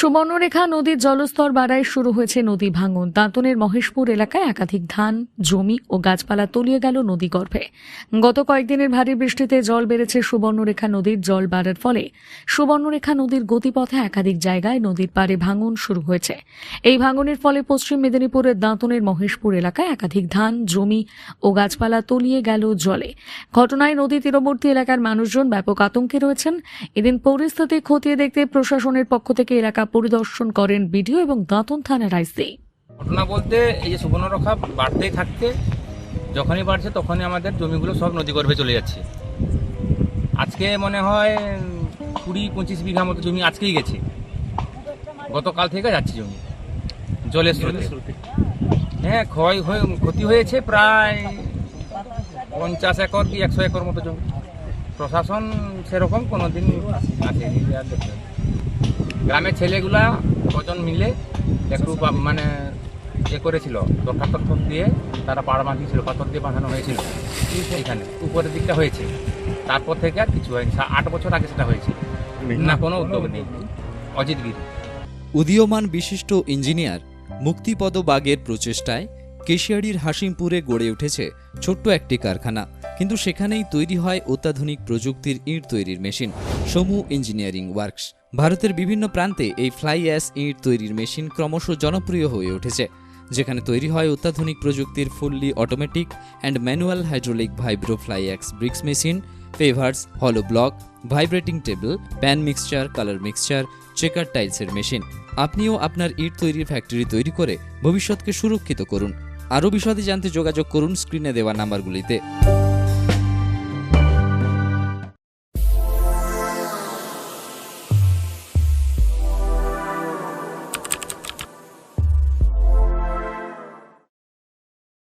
সুবর্ণরেখা নদীর জলস্তর বাড়ায় শুরু হয়েছে নদী ভাঙন। দাঁতনের মহেশপুর এলাকায় একাধিক ধান, জমি ও গাছপালা তলিয়ে গেল নদীগর্ভে গত কয়েকদিনের ভারী বৃষ্টিতে জল বেড়েছে সুবর্ণরেখা নদীর জল বাড়ার ফলে। সুবর্ণরেখা নদীর গতিপথে একাধিক জায়গায় নদীর পাড়ে ভাঙন শুরু হয়েছে। এই ভাঙনের ফলে পশ্চিম মেদিনীপুরের দাঁতনের মহেশপুর এলাকায় একাধিক ধান, জমি ও গাছপালা তলিয়ে গেল জলে। ঘটনায় নদী তীরবর্তী এলাকার মানুষজন ব্যাপক আতঙ্কে রয়েছেন। এদিন পরিস্থিতি খতিয়ে দেখতে প্রশাসনের পক্ষ থেকে এলাকা পরিদর্শন করেন বিডিও এবং দাঁতন থানার আইসি। ঘটনা বলতে এই যে সুবর্ণরেখা বাড়তেই থাকতে যখনই বাড়ছে তখনই আমাদের জমিগুলো সব নদীগর্ভে চলে যাচ্ছে। আজকে মনে হয় কুড়ি পঁচিশ বিঘা মতো জমি আজকেই গেছে। গতকাল থেকে যাচ্ছে জমি জলের স্রোতে। হ্যাঁ ক্ষয় হয়ে ক্ষতি হয়েছে প্রায় পঞ্চাশ একর কি একশো একর মতো জমি। প্রশাসন সেরকম কোনো দিন আসেনি আর দেখতে হবে। গ্রামের ছেলেগুলা কজন মিলে একটু মানে এ করেছিল দরখাস্ত দিয়ে তারা পাড়া বাঁধিয়েছিল, পাথর দিয়ে বাঁধানো হয়েছিল। এখানে উপরের দিকটা হয়েছে। তারপর থেকে আর কিছু হয়নি। আট বছর আগে সেটা হয়েছে। না, কোনো উদ্যোগ নেই। অজিত গিরি। উদীয়মান বিশিষ্ট ইঞ্জিনিয়ার মুক্তিপদ বাগের প্রচেষ্টায় কেশিয়াড়ির হাসিমপুরে গড়ে উঠেছে ছোট্ট একটি কারখানা। কিন্তু সেখানেই তৈরি হয় অত্যাধুনিক প্রযুক্তির ইট তৈরির মেশিন, সমু ইঞ্জিনিয়ারিং ওয়ার্কস। ভারতের বিভিন্ন প্রান্তে এই ফ্লাই অ্যাস ইট তৈরির মেশিন ক্রমশ জনপ্রিয় হয়ে উঠেছে, যেখানে তৈরি হয় অত্যাধুনিক প্রযুক্তির fully automatic and manual hydraulic vibro fly ash bricks machine, pavers, hollow block, vibrating table, pan mixture, colour mixture, checker টাইলসের মেশিন। আপনিও আপনার ইট তৈরির ফ্যাক্টরি তৈরি করে ভবিষ্যৎকে সুরক্ষিত করুন। আরও বিশদে জানতে যোগাযোগ করুন স্ক্রিনে দেওয়া নাম্বারগুলিতে।